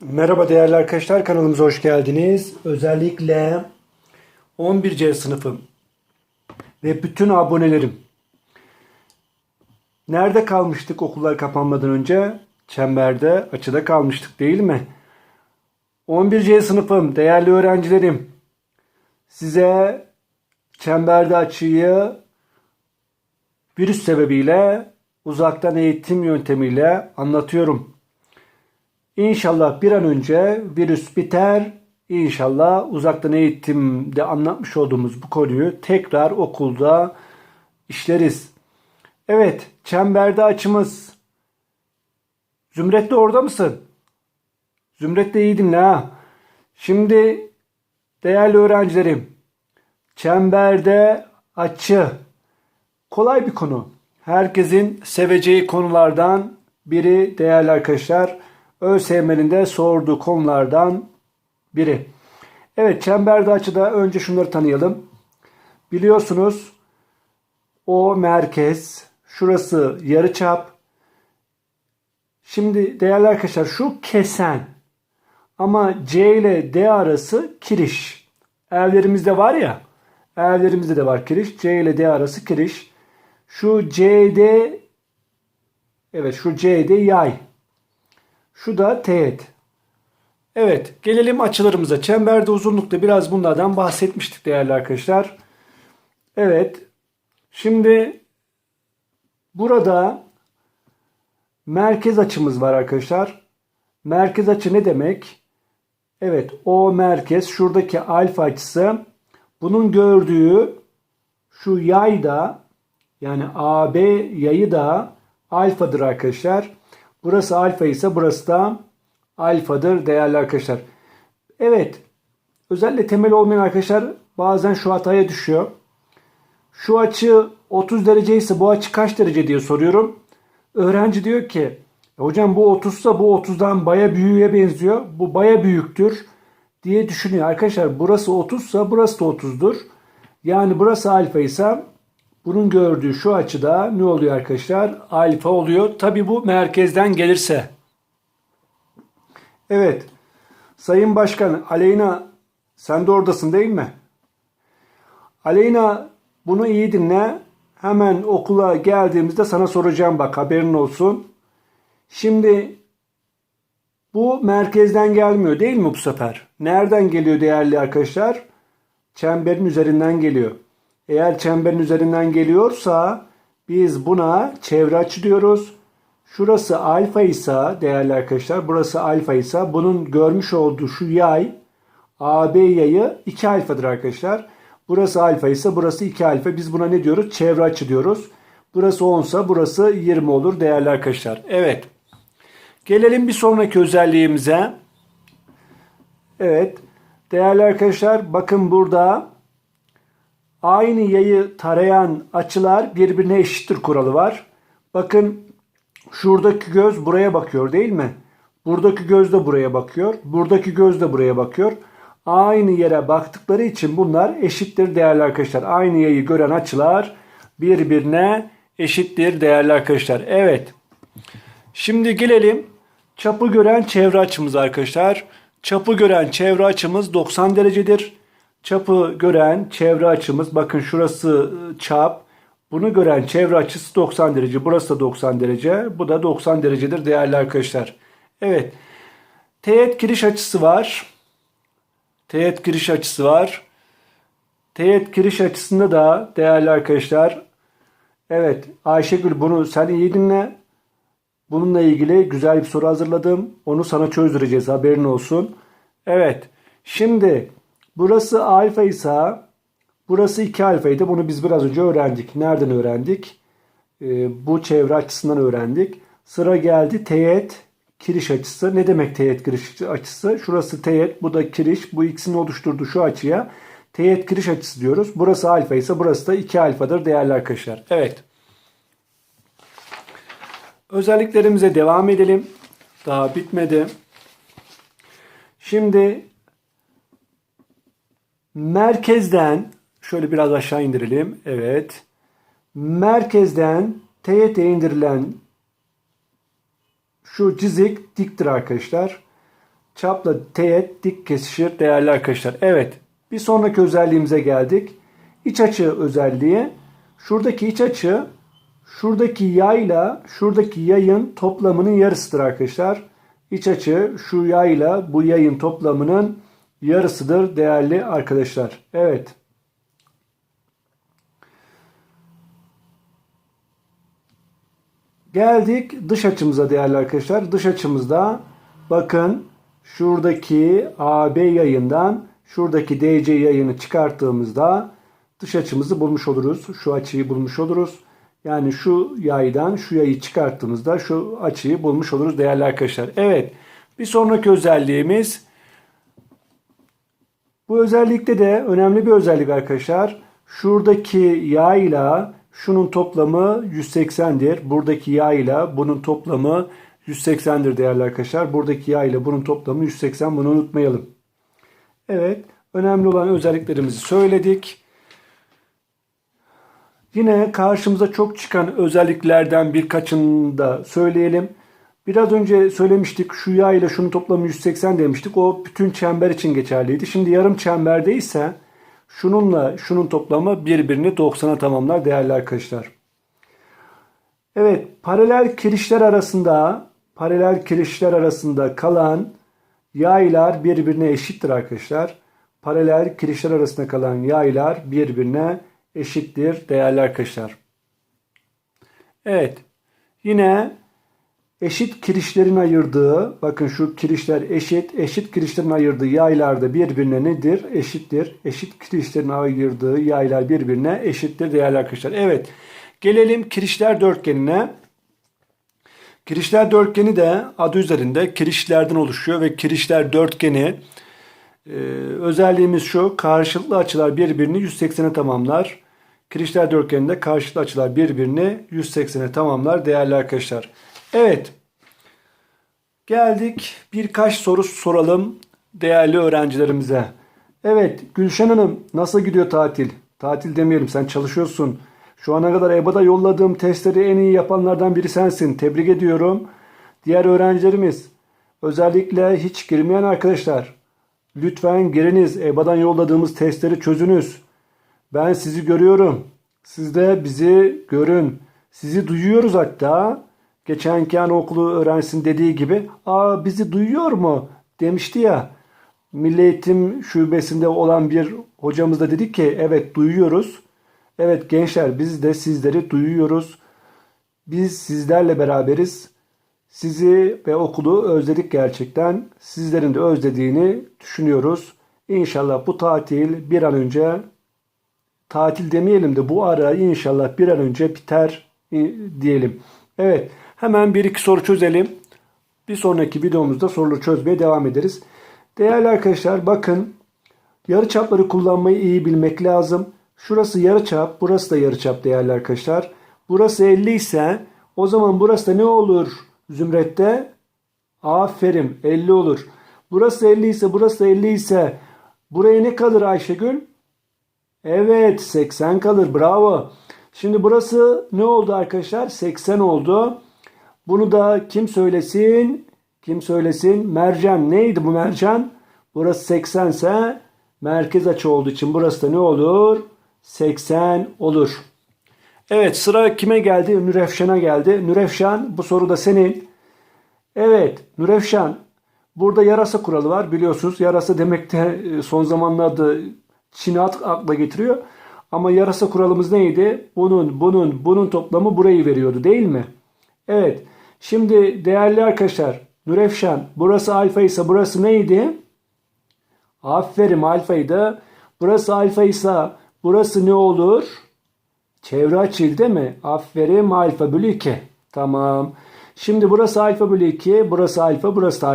Merhaba değerli arkadaşlar kanalımıza hoş geldiniz. Özellikle 11C sınıfım ve bütün abonelerim. Nerede kalmıştık okullar kapanmadan önce? Çemberde, açıda kalmıştık değil mi? 11C sınıfım, değerli öğrencilerim. Size çemberde açıyı virüs sebebiyle uzaktan eğitim yöntemiyle anlatıyorum. İnşallah bir an önce virüs biter. İnşallah uzaktan eğitimde anlatmış olduğumuz bu konuyu tekrar okulda işleriz. Evet, çemberde açımız. Zümret de orada mısın? Zümret de iyi dinle ha. Şimdi değerli öğrencilerim, çemberde açı kolay bir konu. Herkesin seveceği konulardan biri değerli arkadaşlar. ÖSYM'nin de sorduğu konulardan biri. Evet çemberde açıda önce şunları tanıyalım. Biliyorsunuz o merkez, şurası yarıçap. Şimdi değerli arkadaşlar şu kesen ama C ile D arası kiriş. Evlerimizde var ya, evlerimizde de var kiriş. C ile D arası kiriş. Şu CD evet şu CD yay. Şu da teğet. Evet gelelim açılarımıza. Çemberde uzunlukta biraz bunlardan bahsetmiştik değerli arkadaşlar. Evet. Şimdi burada merkez açımız var arkadaşlar. Merkez açı ne demek? Evet o merkez şuradaki alfa açısı bunun gördüğü şu yay da yani AB yayı da alfadır arkadaşlar. Burası alfa ise burası da alfadır değerli arkadaşlar. Evet. Özellikle temel olmayan arkadaşlar bazen şu hataya düşüyor. Şu açı 30 derece ise bu açı kaç derece diye soruyorum. Öğrenci diyor ki "E hocam bu 30 ise bu 30'dan baya büyüğe benziyor. Bu baya büyüktür diye düşünüyor. Arkadaşlar burası 30 ise burası da 30'dur. Yani burası alfa ise bunun gördüğü şu açıda ne oluyor arkadaşlar? Alfa oluyor. Tabi bu merkezden gelirse. Evet. Sayın Başkan Aleyna sen de oradasın değil mi? Aleyna bunu iyi dinle. Hemen okula geldiğimizde sana soracağım bak haberin olsun. Şimdi bu merkezden gelmiyor değil mi bu sefer? Nereden geliyor değerli arkadaşlar? Çemberin üzerinden geliyor. Eğer çemberin üzerinden geliyorsa biz buna çevre açı diyoruz. Şurası alfa ise değerli arkadaşlar burası alfa ise bunun görmüş olduğu şu yay AB yayı 2 alfadır arkadaşlar. Burası alfa ise burası 2 alfa. Biz buna ne diyoruz? Çevre açı diyoruz. Burası 10 ise burası 20 olur değerli arkadaşlar. Evet. Gelelim bir sonraki özelliğimize. Evet. Değerli arkadaşlar bakın burada aynı yayı tarayan açılar birbirine eşittir kuralı var. Bakın şuradaki göz buraya bakıyor değil mi? Buradaki göz de buraya bakıyor. Buradaki göz de buraya bakıyor. Aynı yere baktıkları için bunlar eşittir değerli arkadaşlar. Aynı yayı gören açılar birbirine eşittir değerli arkadaşlar. Evet. Şimdi gelelim çapı gören çevre açımız arkadaşlar. Çapı gören çevre açımız 90 derecedir. Çapı gören çevre açımız bakın şurası ıı, çap. Bunu gören çevre açısı 90 derece. Burası da 90 derece. Bu da 90 derecedir değerli arkadaşlar. Evet. Teğet giriş açısı var. Teğet giriş açısı var. Teğet giriş açısında da değerli arkadaşlar Evet Ayşegül bunu sen iyi dinle. Bununla ilgili güzel bir soru hazırladım. Onu sana çözdüreceğiz haberin olsun. Evet. Şimdi burası alfa ise burası 2 alfaydı. Bunu biz biraz önce öğrendik. Nereden öğrendik? Ee, bu çevre açısından öğrendik. Sıra geldi teğet kiriş açısı. Ne demek teğet kiriş açısı? Şurası teğet, bu da kiriş. Bu ikisini oluşturduğu şu açıya teğet kiriş açısı diyoruz. Burası alfa ise burası da 2 alfadır değerli arkadaşlar. Evet. Özelliklerimize devam edelim. Daha bitmedi. Şimdi merkezden şöyle biraz aşağı indirelim. Evet. Merkezden teğete indirilen şu çizik diktir arkadaşlar. çapla teğet dik kesişir değerli arkadaşlar. Evet bir sonraki özelliğimize geldik. İç açı özelliği. Şuradaki iç açı şuradaki yayla şuradaki yayın toplamının yarısıdır arkadaşlar. İç açı şu yayla bu yayın toplamının yarısıdır değerli arkadaşlar. Evet. Geldik dış açımıza değerli arkadaşlar. Dış açımızda bakın şuradaki AB yayından şuradaki DC yayını çıkarttığımızda dış açımızı bulmuş oluruz. Şu açıyı bulmuş oluruz. Yani şu yaydan şu yayı çıkarttığımızda şu açıyı bulmuş oluruz değerli arkadaşlar. Evet. Bir sonraki özelliğimiz bu özellikte de önemli bir özellik arkadaşlar. Şuradaki yayla şunun toplamı 180'dir. Buradaki yayla bunun toplamı 180'dir değerli arkadaşlar. Buradaki yayla bunun toplamı 180 bunu unutmayalım. Evet. Önemli olan özelliklerimizi söyledik. Yine karşımıza çok çıkan özelliklerden birkaçını da söyleyelim. Biraz önce söylemiştik şu yay ile şunun toplamı 180 demiştik. O bütün çember için geçerliydi. Şimdi yarım çemberde ise şununla şunun toplamı birbirini 90'a tamamlar değerli arkadaşlar. Evet paralel kirişler arasında paralel kirişler arasında kalan yaylar birbirine eşittir arkadaşlar. Paralel kirişler arasında kalan yaylar birbirine eşittir değerli arkadaşlar. Evet. Yine eşit kirişlerin ayırdığı, bakın şu kirişler eşit, eşit kirişlerin ayırdığı yaylar da birbirine nedir? Eşittir. Eşit kirişlerin ayırdığı yaylar birbirine eşittir değerli arkadaşlar. Evet. Gelelim kirişler dörtgenine. Kirişler dörtgeni de adı üzerinde kirişlerden oluşuyor ve kirişler dörtgeni e, özelliğimiz şu. Karşılıklı açılar birbirini 180'e tamamlar. Kirişler dörtgeninde karşılıklı açılar birbirini 180'e tamamlar değerli arkadaşlar. Evet. Geldik birkaç soru soralım değerli öğrencilerimize. Evet Gülşen Hanım nasıl gidiyor tatil? Tatil demeyelim sen çalışıyorsun. Şu ana kadar EBA'da yolladığım testleri en iyi yapanlardan biri sensin. Tebrik ediyorum. Diğer öğrencilerimiz özellikle hiç girmeyen arkadaşlar lütfen giriniz. EBA'dan yolladığımız testleri çözünüz. Ben sizi görüyorum. Siz de bizi görün. Sizi duyuyoruz hatta. Geçenki anaokulu öğrencisinin dediği gibi ''Aa bizi duyuyor mu?'' demişti ya. Milli Eğitim Şubesi'nde olan bir hocamız da dedi ki evet duyuyoruz. Evet gençler biz de sizleri duyuyoruz. Biz sizlerle beraberiz. Sizi ve okulu özledik gerçekten. Sizlerin de özlediğini düşünüyoruz. İnşallah bu tatil bir an önce tatil demeyelim de bu ara inşallah bir an önce biter diyelim. Evet hemen bir iki soru çözelim. Bir sonraki videomuzda soruları çözmeye devam ederiz. Değerli arkadaşlar bakın yarıçapları kullanmayı iyi bilmek lazım. Şurası yarıçap, burası da yarıçap değerli arkadaşlar. Burası 50 ise o zaman burası da ne olur zümrette? Aferin 50 olur. Burası 50 ise burası da 50 ise buraya ne kalır Ayşegül? Evet 80 kalır bravo. Şimdi burası ne oldu arkadaşlar? 80 oldu. Bunu da kim söylesin? Kim söylesin? Mercan. Neydi bu mercan? Burası 80 ise merkez açı olduğu için burası da ne olur? 80 olur. Evet sıra kime geldi? Nürefşan'a geldi. Nürefşan bu soru da senin. Evet Nürefşan burada yarasa kuralı var biliyorsunuz. Yarasa demek de e, son zamanlarda Çin'i akla getiriyor. Ama yarasa kuralımız neydi? Bunun, bunun, bunun toplamı burayı veriyordu değil mi? Evet. Şimdi değerli arkadaşlar Nurefşan burası alfa ise burası neydi? Aferin alfaydı. Burası alfa ise burası ne olur? Çevre açıydı değil mi? Aferin alfa bölü 2. Tamam. Şimdi burası alfa bölü 2. Burası alfa burası da